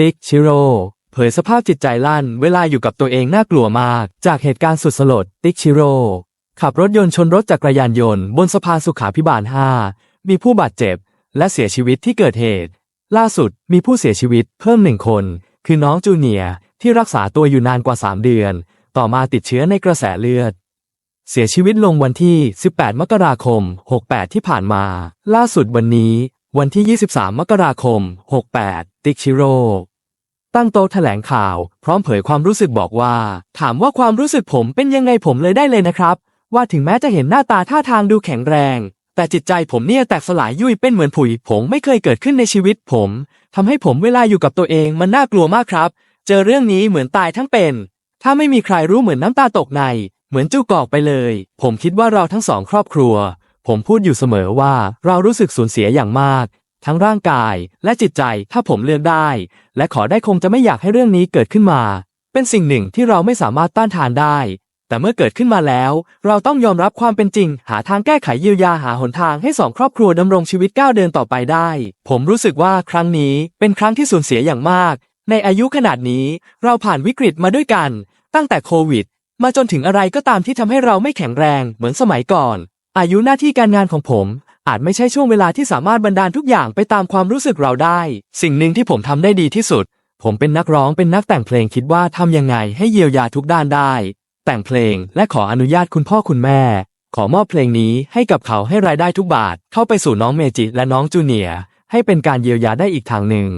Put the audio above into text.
ติ๊กชิโร่เผยสภาพจิตใจลั่นเวลาอยู่กับตัวเองน่ากลัวมาก จากเหตุการณ์สุดสลด ติ๊กชิโร่ขับรถยนต์ชนรถจักรยานยนต์บนสะพานสุขาพิบาล 5 มีผู้บาดเจ็บ และเสียชีวิตที่เกิดเหตุ ล่าสุดมีผู้เสียชีวิตเพิ่มหนึ่งคน คือน้องจูเนียที่รักษาตัวอยู่นานกว่า 3 เดือน ต่อมาติดเชื้อในกระแสเลือด เสียชีวิตลงวันที่ 18 มกราคม 68 ที่ผ่านมา ล่าสุดวันนี้ วันที่ 23 มกราคม 68 ติ๊กชิโร่ตั้งโต๊ะแถลงข่าว พร้อมเผยความรู้สึกบอกว่า ถามว่าความรู้สึกผมเป็นยังไงผมเลยได้เลยนะครับ ว่าถึงแม้จะเห็นหน้าตาท่าทางดูแข็งแรง แต่จิตใจผมเนี่ยแตกสลายยุ่ยเป็นเหมือนผุยผงไม่เคยเกิดขึ้นในชีวิตผมทำให้ผมเวลาอยู่กับตัวเองมันน่ากลัวมากครับ เจอเรื่องนี้เหมือนตายทั้งเป็น ถ้าไม่มีใครรู้เหมือนน้ำตาตกใน เหมือนจูกอกไปเลย ผมคิดว่าเราทั้งสองครอบครัว ผมพูดอยู่เสมอว่าเรารู้สึกสูญเสียอย่างมาก ทั้งร่างกายและจิตใจถ้าผมเลือกได้ และขอได้คงจะไม่อยากให้เรื่องนี้เกิดขึ้นมา เป็นสิ่งหนึ่งที่เราไม่สามารถต้านทานได้ แต่เมื่อเกิดขึ้นมาแล้ว เราต้องยอมรับความเป็นจริง หาทางแก้ไขเยียวยาหาหนทางให้สองครอบครัวดำรงชีวิตก้าวเดินต่อไปได้ ผมรู้สึกว่าครั้งนี้เป็นครั้งที่สูญเสียอย่างมาก ในอายุขนาดนี้เราผ่านวิกฤตมาด้วยกัน ตั้งแต่โควิด มาจนถึงอะไรก็ตามที่ทำให้เราไม่แข็งแรงเหมือนสมัยก่อน อายุหน้าที่การงานของผม อาจไม่ใช่ช่วงเวลาที่สามารถบันดาลทุกอย่างไปตามความรู้สึกเราได้ สิ่งหนึ่งที่ผมทำได้ดีที่สุด ผมเป็นนักร้องเป็นนักแต่งเพลงคิดว่าทำยังไงให้เยียวยาทุกด้านได้ แต่งเพลงและขออนุญาตคุณพ่อคุณแม่ ขอมอบเพลงนี้ให้กับเขาให้รายได้ทุกบาท เข้าไปสู่น้องเมจิและน้องจูเนียร์ให้เป็นการเยียวยาได้อีกทางหนึ่ง